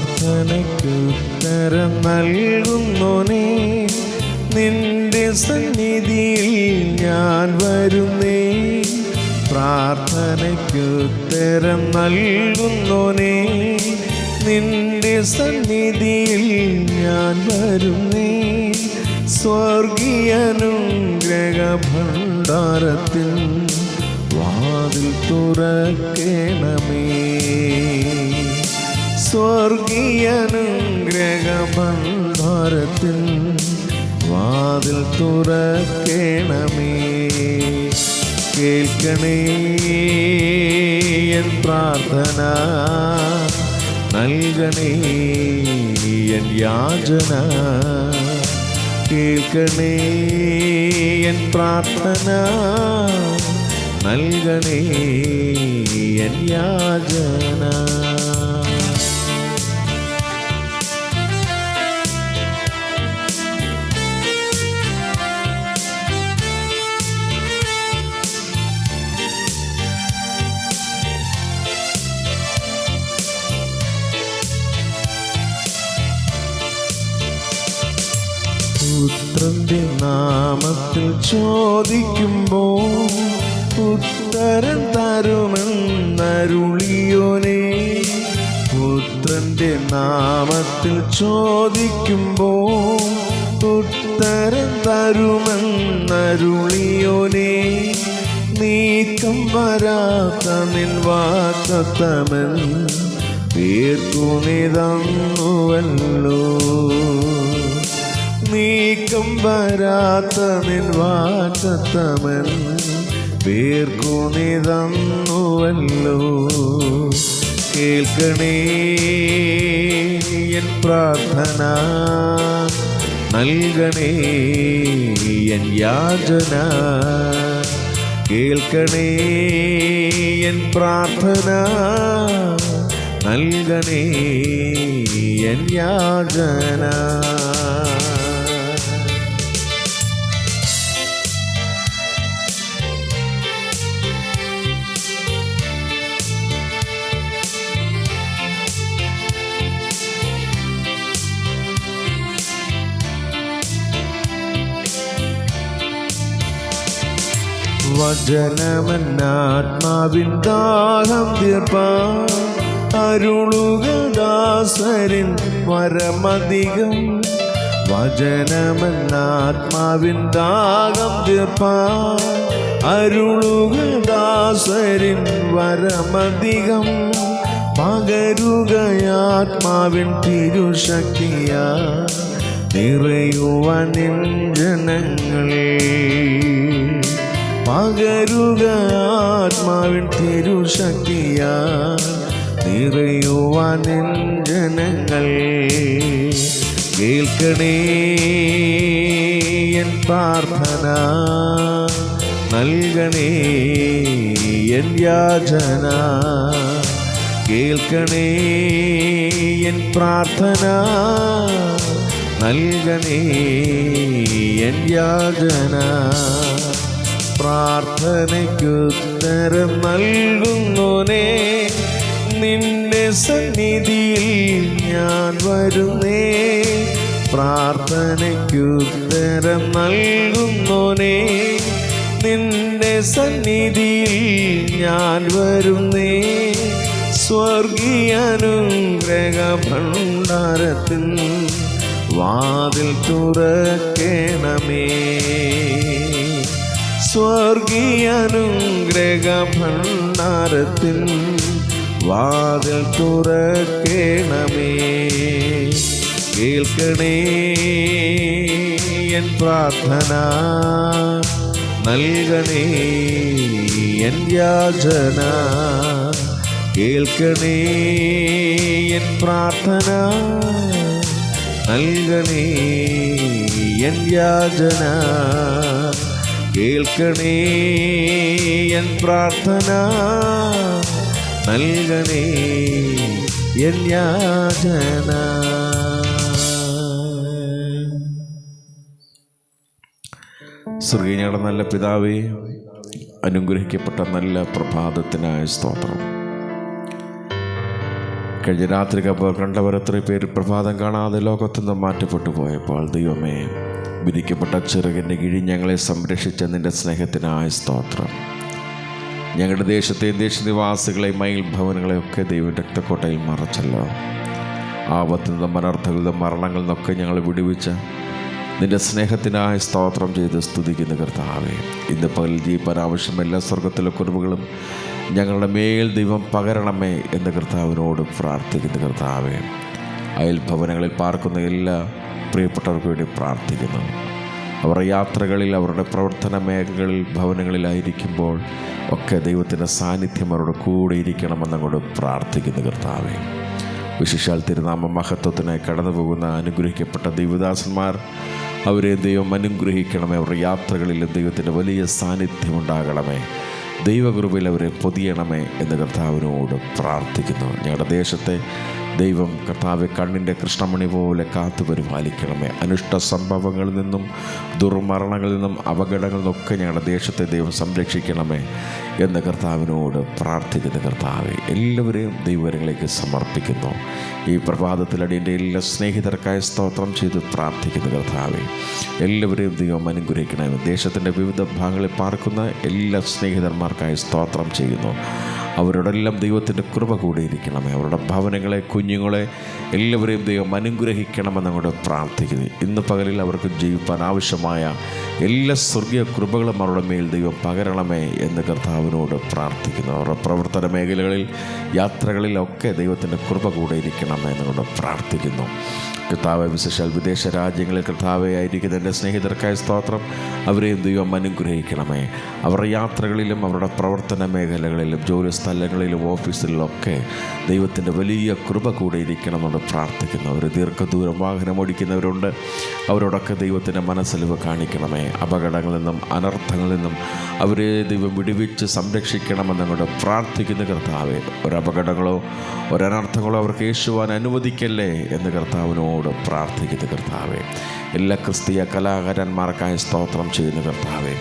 പ്രാർത്ഥനയ്ക്കുത്തരം നൽകുന്നോനേ. നിന്റെ സന്നിധിയിൽ ഞാൻ വരുന്നേ. പ്രാർത്ഥനയ്ക്കുത്തരം നൽകുന്നോനേ. നിന്റെ സന്നിധിയിൽ ഞാൻ വരുന്നേ. സ്വർഗീയനുഗ്രഹഭണ്ഡാരത്തിൽ വാതിൽ തുറക്കണമേ. സ്വർഗീയനുഗ്രഹ ഭണ്ഡാരത്തിൽ വാതിൽ തുറക്കണമേ. കേൾക്കണേ എൻ പ്രാർത്ഥന നൽകണേ എൻ യാചന കേൾക്കണേ എൻ പ്രാർത്ഥന നൽകണേ എൻ യാചന പുത്രന്റെ നാമത്തിൽ ചോദിക്കുമ്പോൾ ഉത്തരം തരുമെന്നരുളിയോനെ. പുത്രന്റെ നാമത്തിൽ ചോദിക്കുമ്പോൾ ഉത്തരം തരുമെന്നരുളിയോനെ. നീക്കം വരാത്ത നിൻ വാക്കത്തമൻ തീർക്കുനിതന്നുവല്ലോ നീക്കം വരാത്ത നിൻ വാറ്റത്തമൻ പേർക്കുനിതന്നുവല്ലോ കേൾക്കണേ എൻ പ്രാർത്ഥന നൽകണേ എൻ യാചന കേൾക്കണേ എൻ പ്രാർത്ഥന നൽകണേ എൻ യാചന. വചനമന്നാത്മാവിൻ ദാഹം തീർപ്പാൻ അരുളുകദാസരിൻ വരമധികം. വചനമന്നാത്മാവിൻ ദാഹം തീർപ്പാൻ അരുളുകദാസരിൻ വരമധികം. പകരുകയാത്മാവിൻ തിരുശക്തിയ. നിറയുവാൻ ജനങ്ങളേ പകരുക ആത്മാവിൻ തിരുശക്തിയ നിറയുവാൻ ജനങ്ങൾ. കേൾക്കണേ എൻ പ്രാർത്ഥന. നൽകണേ എൻ യാചന. കേൾക്കണേ എൻ പ്രാർത്ഥന. നൽകണേ എൻ യാചന. പ്രാർത്ഥനയ്ക്കുത്തരം നൽകുന്നുനേ നിന്റെ സന്നിധിയിൽ ഞാൻ വരുന്നേ. പ്രാർത്ഥനയ്ക്കുത്തരം നൽകുന്നുനേ നിന്റെ സന്നിധിയിൽ ഞാൻ വരുന്നേ. സ്വർഗീയനുഗ്രഹ ഭണ്ഡാരത്തിൽ വാതിൽ തുറക്കണമേ. സ്വർഗീയനുഗ്രഹ ഭണ്ഡാരത്തിൽ വാതിൽ തുറക്കണമേ. കേൾക്കണേ എൻ പ്രാർത്ഥന നൽകണേ എൻ യാചന കേൾക്കണേ എൻ പ്രാർത്ഥന നൽകണേ എൻ യാചന കേൾക്കണേ എൻ പ്രാർത്ഥന നൽകണേ എൻ യാചന. നല്ല പിതാവേ അനുഗ്രഹിക്കപ്പെട്ട നല്ല പ്രഭാതത്തിനായ സ്തോത്രം. കഴിഞ്ഞ രാത്രി കണ്ടവർ എത്ര പേര് പ്രഭാതം കാണാതെ ലോകത്തുനിന്ന് മാറ്റപ്പെട്ടു പോയപ്പോൾ ദൈവമേ വിരിക്കപ്പെട്ട ചെറുകിന്റെ കീഴിൽ ഞങ്ങളെ സംരക്ഷിച്ച നിന്റെ സ്നേഹത്തിനായ സ്തോത്രം. ഞങ്ങളുടെ ദേശത്തെ ദേശനിവാസികളെയും മയിൽ ഭവനങ്ങളെയൊക്കെ ദൈവം രക്തക്കോട്ടയിൽ മറച്ചല്ലോ. ആപത്തിൽ നിന്നും അനർത്ഥങ്ങളിൽ മരണങ്ങളിൽ നിന്നൊക്കെ ഞങ്ങൾ വിടുവിച്ച നിന്റെ സ്നേഹത്തിനായി സ്തോത്രം ചെയ്ത് സ്തുതിക്കുന്ന കർത്താവേ. ഇന്ന് പകൽ ജീവിപ്പാൻ ആവശ്യം എല്ലാ സ്വർഗത്തിലെ കുറവുകളും ഞങ്ങളുടെ മേൽ ദൈവം പകരണമേ എന്ന് കർത്താവിനോട് പ്രാർത്ഥിക്കുന്ന കർത്താവേ. അയൽഭവനങ്ങളിൽ പാർക്കുന്ന എല്ലാ പ്രിയപ്പെട്ടവർക്ക് വേണ്ടി പ്രാർത്ഥിക്കുന്നു. അവരുടെ യാത്രകളിൽ അവരുടെ പ്രവർത്തന മേഖലകളിൽ ഭവനങ്ങളിലായിരിക്കുമ്പോൾ ഒക്കെ ദൈവത്തിന്റെ സാന്നിധ്യം അവരുടെ കൂടെ ഇരിക്കണമെന്നങ്ങോട്ട് പ്രാർത്ഥിക്കുന്നു കർത്താവെ. വിശിഷാൽ തിരുനാമ മഹത്വത്തിനെ കടന്നു പോകുന്ന അനുഗ്രഹിക്കപ്പെട്ട ദൈവദാസന്മാർ അവരെ ദൈവം അനുഗ്രഹിക്കണമേ. അവരുടെ യാത്രകളിൽ ദൈവത്തിന്റെ വലിയ സാന്നിധ്യം ഉണ്ടാകണമേ. ദൈവകൃപയിൽ അവരെ പൊതിയണമേ എന്ന് കർത്താവിനോട് പ്രാർത്ഥിക്കുന്നു. ഞങ്ങളുടെ ദേശത്തെ ദൈവം കർത്താവ് കണ്ണിന്റെ കൃഷ്ണമണി പോലെ കാത്തു പരിപാലിക്കണമേ. അനിഷ്ട സംഭവങ്ങളിൽ നിന്നും ദുർമരണങ്ങളിൽ നിന്നും അപകടങ്ങളിൽ നിന്നൊക്കെ ഞങ്ങളുടെ ദേശത്തെ ദൈവം സംരക്ഷിക്കണമേ എന്ന് കർത്താവിനോട് പ്രാർത്ഥിക്കുന്ന കർത്താവ് എല്ലാവരെയും ദൈവരങ്ങളിലേക്ക് സമർപ്പിക്കുന്നു. ഈ പ്രഭാതത്തിൽ അടിയന്റെ എല്ലാ സ്നേഹിതർക്കായി സ്തോത്രം ചെയ്ത് പ്രാർത്ഥിക്കുന്ന കർത്താവെ എല്ലാവരെയും ദൈവം അനുഗ്രഹിക്കണമേ. ദേശത്തിന്റെ വിവിധ ഭാഗങ്ങളിൽ പാർക്കുന്ന എല്ലാ സ്നേഹിതന്മാർക്കായി സ്തോത്രം ചെയ്യുന്നു. അവരോടെല്ലാം ദൈവത്തിന്റെ കൃപ കൂടിയിരിക്കണമേ. അവരുടെ ഭവനങ്ങളെ കുഞ്ഞുങ്ങളെ എല്ലാവരെയും ദൈവം അനുഗ്രഹിക്കണമെന്ന് അങ്ങോട്ട് പ്രാർത്ഥിക്കുന്നു. ഇന്ന് പകലിൽ അവർക്ക് ജീവിപ്പാൻ ആവശ്യമായ എല്ലാ സ്വർഗീയ കൃപകളും അവരുടെ മേൽ ദൈവം പകരണമേ എന്ന് കർത്താവിനോട് പ്രാർത്ഥിക്കുന്നു. അവരുടെ പ്രവർത്തന മേഖലകളിൽ യാത്രകളിലൊക്കെ ദൈവത്തിന്റെ കൃപ കൂടെ ഇരിക്കണമേ എന്നുകൊണ്ട് പ്രാർത്ഥിക്കുന്നു. കർത്താവ് വിശേഷാൽ വിദേശ രാജ്യങ്ങളിൽ കർത്താവെ ആയിരിക്കുന്ന എന്റെ സ്നേഹിതർക്കായ സ്തോത്രം അവരെയും ദൈവം അനുഗ്രഹിക്കണമേ. അവരുടെ യാത്രകളിലും അവരുടെ പ്രവർത്തന മേഖലകളിലും ജോലി സ്ഥലങ്ങളിലും ഓഫീസിലൊക്കെ ദൈവത്തിന്റെ വലിയ കൃപ കൂടെ ഇരിക്കണമെന്ന് പ്രാർത്ഥിക്കുന്നു. അവർ ദീർഘദൂരം വാഹനം ഓടിക്കുന്നവരുണ്ട്. അവരോടൊക്കെ ദൈവത്തിന്റെ മനസ്സലിവ് കാണിക്കണമേ. അപകടങ്ങളിൽ നിന്നും അനർത്ഥങ്ങളിൽ നിന്നും അവരെ ദൈവം വിടുവിച്ച് സംരക്ഷിക്കണമെന്നങ്ങോട്ട് പ്രാർത്ഥിക്കുന്ന കർത്താവെ. ഒരപകടങ്ങളോ ഒരനർത്ഥങ്ങളോ അവർക്ക് യേശുവാൻ അനുവദിക്കല്ലേ എന്ന് കർത്താവിനോട് പ്രാർത്ഥിക്കുന്ന കർത്താവെ. എല്ലാ ക്രിസ്തീയ കലാകാരന്മാർക്കായി സ്തോത്രം ചെയ്യുന്ന കർത്താവെ.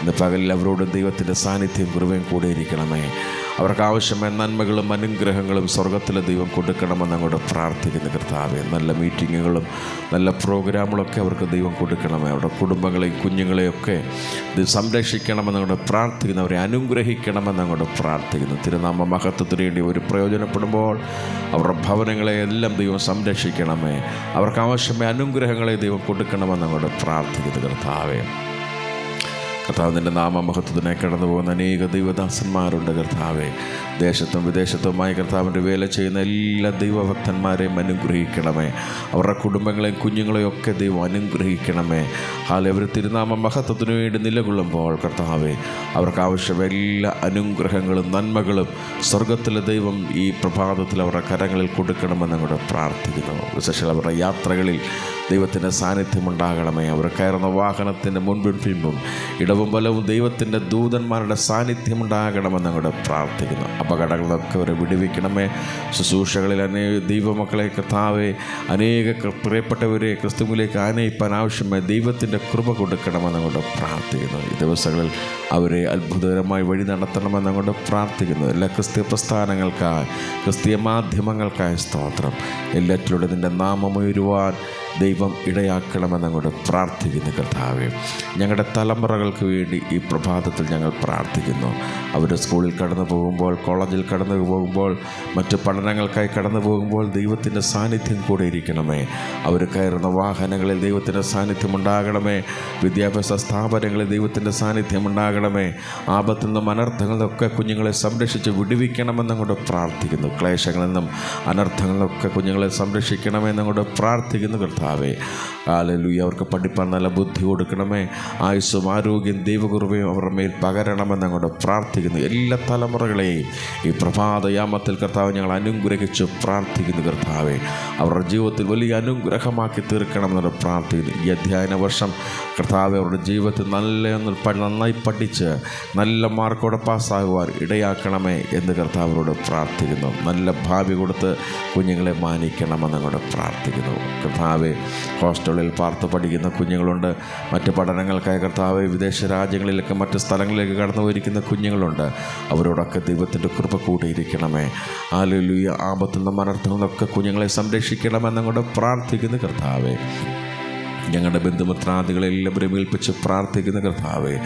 ഇന്ന് പകലിൽ അവരോട് ദൈവത്തിന്റെ സാന്നിധ്യം കൃപയും കൂടെ ഇരിക്കണമേ. അവർക്ക് ആവശ്യമായ നന്മകളും അനുഗ്രഹങ്ങളും സ്വർഗത്തിലെ ദൈവം കൊടുക്കണമെന്ന് അങ്ങോട്ട് പ്രാർത്ഥിക്കുന്ന കർത്താവെ. നല്ല മീറ്റിങ്ങുകളും നല്ല പ്രോഗ്രാമുകളൊക്കെ അവർക്ക് ദൈവം കൊടുക്കണമേ. അവരുടെ കുടുംബങ്ങളെയും കുഞ്ഞുങ്ങളെയൊക്കെ ഇത് സംരക്ഷിക്കണമെന്ന് അങ്ങോട്ട് പ്രാർത്ഥിക്കുന്നു. അവരെ അനുഗ്രഹിക്കണമെന്ന് അങ്ങോട്ട് പ്രാർത്ഥിക്കുന്നു. തിരുനാമ മഹത്വത്തിന് വേണ്ടി ഒരു പ്രയോജനപ്പെടുമ്പോൾ അവരുടെ ഭവനങ്ങളെ എല്ലാം ദൈവം സംരക്ഷിക്കണമേ. അവർക്ക് ആവശ്യമായ അനുഗ്രഹങ്ങളെ ദൈവം കൊടുക്കണമെന്ന് അങ്ങോട്ട് പ്രാർത്ഥിക്കുന്നു കർത്താവേ. കർത്താവിന്റെ നാമമഹത്വത്തിനെ കടന്നു പോകുന്ന അനേക ദൈവദാസന്മാരുണ്ട് കർത്താവെ. ദേശത്തും വിദേശത്തുമായി കർത്താവിന്റെ വേല ചെയ്യുന്ന എല്ലാ ദൈവഭക്തന്മാരെയും അനുഗ്രഹിക്കണമേ. അവരുടെ കുടുംബങ്ങളെയും കുഞ്ഞുങ്ങളെയും ഒക്കെ ദൈവം അനുഗ്രഹിക്കണമേ. ഹാലെ അവർ തിരുനാമ മഹത്വത്തിനു വേണ്ടി നിലകൊള്ളുമ്പോൾ കർത്താവെ അവർക്ക് ആവശ്യമായ എല്ലാ അനുഗ്രഹങ്ങളും നന്മകളും സ്വർഗത്തിലെ ദൈവം ഈ പ്രഭാതത്തിൽ അവരുടെ കരങ്ങളിൽ കൊടുക്കണമെന്ന് കൂടെ പ്രാർത്ഥിക്കുന്നു. വിശേഷം അവരുടെ യാത്രകളിൽ ദൈവത്തിന്റെ സാന്നിധ്യം ഉണ്ടാകണമേ അവർ കയറുന്ന വാഹനത്തിന്റെ മുൻപിൽ പിൻപും ഇടവും ബലവും ദൈവത്തിന്റെ ദൂതന്മാരുടെ സാന്നിധ്യം ഉണ്ടാകണമെന്ന് അങ്ങോട്ട് പ്രാർത്ഥിക്കുന്നു. അപകടങ്ങളൊക്കെ അവരെ വിടുവിക്കണമേ. ശുശ്രൂഷകളിൽ അനേക ദൈവമക്കളെ കർത്താവെ അനേക പ്രിയപ്പെട്ടവരെ ക്രിസ്തുവിലേക്ക് ആനയിപ്പാൻ ആവശ്യമായ ദൈവത്തിന്റെ കൃപ കൊടുക്കണമെന്ന് അങ്ങോട്ട് പ്രാർത്ഥിക്കുന്നു. ഈ ദിവസങ്ങളിൽ അവരെ അത്ഭുതകരമായി വഴി നടത്തണമെന്ന് അങ്ങോട്ട് പ്രാർത്ഥിക്കുന്നു. എല്ലാ ക്രിസ്തീയ പ്രസ്ഥാനങ്ങൾക്കായി ക്രിസ്തീയ മാധ്യമങ്ങൾക്കായി സ്തോത്രം. എല്ലാറ്റിലൂടെ നിന്റെ നാമം ഉയരുവാൻ ദൈവം ഇടയാക്കണമെന്നങ്ങോട്ട് പ്രാർത്ഥിക്കുന്നു കർത്താവെ. ഞങ്ങളുടെ തലമുറകൾക്ക് വേണ്ടി ഈ പ്രഭാതത്തിൽ ഞങ്ങൾ പ്രാർത്ഥിക്കുന്നു. അവർ സ്കൂളിൽ കടന്നു പോകുമ്പോൾ കോളേജിൽ കടന്നു പോകുമ്പോൾ മറ്റു പഠനങ്ങൾക്കായി കടന്നു പോകുമ്പോൾ ദൈവത്തിന്റെ സാന്നിധ്യം കൂടെ ഇരിക്കണമേ. അവർ കയറുന്ന വാഹനങ്ങളിൽ ദൈവത്തിന്റെ സാന്നിധ്യം ഉണ്ടാകണമേ. വിദ്യാഭ്യാസ സ്ഥാപനങ്ങളിൽ ദൈവത്തിന്റെ സാന്നിധ്യം ഉണ്ടാകണമേ. ആപത്തിൽ നിന്നും അനർത്ഥങ്ങളിൽ നിന്നൊക്കെ കുഞ്ഞുങ്ങളെ സംരക്ഷിച്ച് വിടുവിക്കണമെന്നങ്ങോട്ട് പ്രാർത്ഥിക്കുന്നു. ക്ലേശങ്ങളിൽ നിന്നും അനർത്ഥങ്ങളിൽ നിന്നൊക്കെ കുഞ്ഞുങ്ങളെ സംരക്ഷിക്കണമെന്നങ്ങോട്ട് പ്രാർത്ഥിക്കുന്നു കർത്താവേ. ആലലുയ്യ അവർക്ക് പഠിപ്പാൻ നല്ല ബുദ്ധി കൊടുക്കണമേ. ആയുസ്സും ആരോഗ്യം ദൈവകുറവയും അവരുടെ മേൽ പകരണമെന്ന് അങ്ങോട്ട് പ്രാർത്ഥിക്കുന്നു. എല്ലാ തലമുറകളെയും ഈ പ്രഭാതയാമത്തിൽ കർത്താവ് ഞങ്ങൾ അനുഗ്രഹിച്ച് പ്രാർത്ഥിക്കുന്നു കർത്താവെ. അവരുടെ ജീവിതത്തിൽ വലിയ അനുഗ്രഹമാക്കി തീർക്കണമെന്നോട് പ്രാർത്ഥിക്കുന്നു. ഈ അധ്യയന വർഷം കർത്താവ് അവരുടെ ജീവിതത്തിൽ നല്ല നന്നായി പഠിച്ച് നല്ല മാർക്കോടെ പാസ്സാകുവാൻ ഇടയാക്കണമേ എന്ന് കർത്താവിനോട് പ്രാർത്ഥിക്കുന്നു. നല്ല ഭാവി കൊടുത്ത് കുഞ്ഞുങ്ങളെ മാനിക്കണമെന്ന് അങ്ങോട്ട് പ്രാർത്ഥിക്കുന്നു. കർത്താവെ ഹോസ്റ്റലിൽ പാർത്ത് പഠിക്കുന്ന കുഞ്ഞുങ്ങളുണ്ട്. മറ്റ് പഠനങ്ങൾക്കായി കർത്താവ് വിദേശ രാജ്യങ്ങളിലൊക്കെ മറ്റ് സ്ഥലങ്ങളിലേക്ക് കടന്നു പോയിരിക്കുന്ന കുഞ്ഞുങ്ങളുണ്ട്. അവരോടൊക്കെ ദൈവത്തിന്റെ കൃപ കൂടിയിരിക്കണമേ. ആലുലുയ ആപത്തിൽ നിന്നും അനർത്ഥത്തിൽ നിന്നൊക്കെ കുഞ്ഞുങ്ങളെ സംരക്ഷിക്കണമെന്നങ്ങോട്ട് പ്രാർത്ഥിക്കുന്ന കർത്താവേ. ഞങ്ങളുടെ ബന്ധുമിത്രാദികളെല്ലാം പ്രമേൽപ്പിച്ച് പ്രാർത്ഥിക്കുന്ന കർത്താവെ.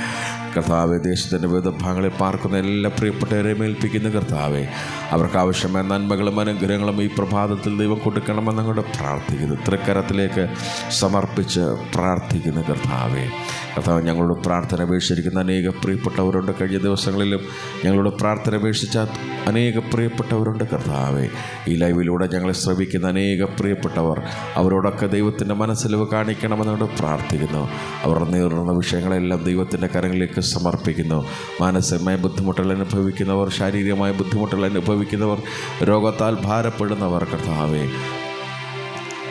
കർത്താവെ ദേശത്തിന്റെ വിവിധ ഭാഗങ്ങളിൽ പാർക്കുന്ന എല്ലാ പ്രിയപ്പെട്ടവരെ മേൽപ്പിക്കുന്ന കർത്താവെ. അവർക്ക് ആവശ്യമായ നന്മകളും അനുഗ്രഹങ്ങളും ഈ പ്രഭാതത്തിൽ ദൈവം കൊടുക്കണമെന്നങ്ങോട്ട് പ്രാർത്ഥിക്കുന്നു. തൃക്കരത്തിലേക്ക് സമർപ്പിച്ച് പ്രാർത്ഥിക്കുന്ന കർത്താവെ. കർത്താവ് ഞങ്ങളോട് പ്രാർത്ഥന അപേക്ഷിച്ചിരിക്കുന്ന അനേക പ്രിയപ്പെട്ടവരുണ്ട്. കഴിഞ്ഞ ദിവസങ്ങളിലും ഞങ്ങളോട് പ്രാർത്ഥന അപേക്ഷിച്ച അനേക പ്രിയപ്പെട്ടവരുണ്ട് കർത്താവെ. ഈ ലൈവിലൂടെ ഞങ്ങളെ ശ്രമിക്കുന്ന അനേക പ്രിയപ്പെട്ടവർ അവരോടൊക്കെ ദൈവത്തിന്റെ മനസ്സിലവ് കാണിക്കണമെന്നോട് പ്രാർത്ഥിക്കുന്നു. അവർ നേരിടുന്ന വിഷയങ്ങളെല്ലാം ദൈവത്തിന്റെ കരങ്ങളിലേക്ക് സമർപ്പിക്കുന്നു. മാനസികമായ ബുദ്ധിമുട്ടുകൾ അനുഭവിക്കുന്നവർ ശാരീരികമായ ബുദ്ധിമുട്ടുകൾ അനുഭവിക്കുന്നവർ രോഗത്താൽ ഭാരപ്പെടുന്നവർ കർത്താവെ.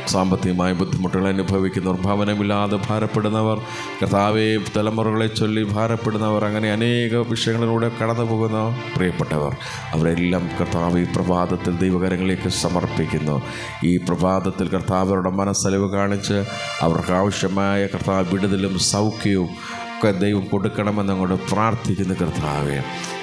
സാമ്പത്തികമായ ബുദ്ധിമുട്ടുകൾ അനുഭവിക്കുന്നവർ ഭവനമില്ലാതെ ഭാരപ്പെടുന്നവർ കർത്താവെ തലമുറകളെ ചൊല്ലി ഭാരപ്പെടുന്നവർ അങ്ങനെ അനേക വിഷയങ്ങളിലൂടെ കടന്നു പോകുന്ന പ്രിയപ്പെട്ടവർ അവരെല്ലാം കർത്താവ് ഈ പ്രഭാതത്തിൽ ദൈവകരങ്ങളിലേക്ക് സമർപ്പിക്കുന്നു. ഈ പ്രഭാതത്തിൽ കർത്താവരുടെ മനസ്സലിവ് കാണിച്ച് അവർക്ക് ആവശ്യമായ കർത്താവ് വിടുതലും സൗഖ്യവും ഒക്കെ ദൈവം കൊടുക്കണമെന്നങ്ങോട്ട് പ്രാർത്ഥിക്കുന്ന കർത്താവെ.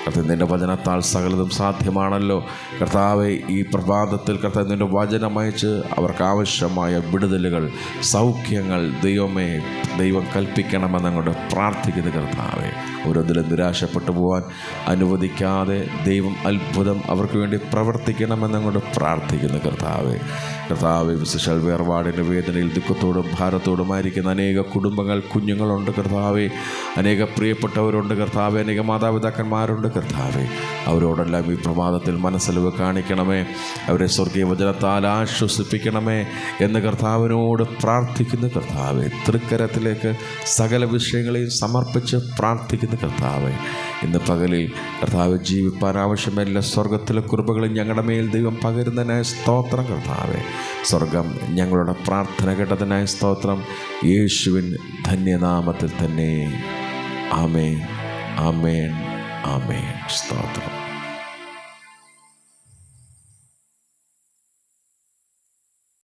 കർത്താവ് നിന്റെ വചനത്താൽ സകലതും സാധ്യമാണല്ലോ. കർത്താവ് ഈ പ്രഭാതത്തിൽ കർത്താവ് നിന്റെ വചനമയച്ച് അവർക്ക് ആവശ്യമായ വിടുതലുകൾ സൗഖ്യങ്ങൾ ദൈവമേ ദൈവം കൽപ്പിക്കണമെന്ന് അങ്ങോട്ട് പ്രാർത്ഥിക്കുന്നു കർത്താവെ. ഓരോന്നിലും നിരാശപ്പെട്ടു പോകാൻ അനുവദിക്കാതെ ദൈവം അത്ഭുതം അവർക്ക് വേണ്ടി പ്രവർത്തിക്കണമെന്നങ്ങോട്ട് പ്രാർത്ഥിക്കുന്നു കർത്താവെ. കർത്താവ് വിശേഷാൽ വേർപാടിന്റെ വേദനയിൽ ദുഃഖത്തോടും ഭാരത്തോടുമായിരിക്കുന്ന അനേക കുടുംബങ്ങൾ കുഞ്ഞുങ്ങളുണ്ട് കർത്താവെ. അനേക പ്രിയപ്പെട്ടവരുണ്ട് കർത്താവെ. അനേക മാതാപിതാക്കന്മാരുണ്ട് കർത്താവെ അവരോടെല്ലാം ഈ പ്രഭാതത്തിൽ മനസ്സലവ് കാണിക്കണമേ. അവരെ സ്വർഗീയ വചനത്താൽ ആശ്വസിപ്പിക്കണമേ എന്ന് കർത്താവിനോട് പ്രാർത്ഥിക്കുന്ന കർത്താവെ തൃക്കരത്തിലേക്ക് സകല വിഷയങ്ങളെയും സമർപ്പിച്ച് പ്രാർത്ഥിക്കുന്ന കർത്താവെ ഇന്ന് പകലിൽ കർത്താവ് ജീവിപ്പാൻ ആവശ്യമെല്ലാ. സ്വർഗത്തിലെ കുറിപ്പുകളും ഞങ്ങളുടെ മേൽ ദൈവം പകരുന്നതിനായ സ്തോത്രം കർത്താവെ. സ്വർഗം ഞങ്ങളുടെ പ്രാർത്ഥന കേട്ടതിനായ സ്തോത്രം. യേശുവിൻ ധന്യനാമത്തിൽ തന്നെ. ആമേൻ. ആമേൻ. ആമേൻ സ്തോത്രം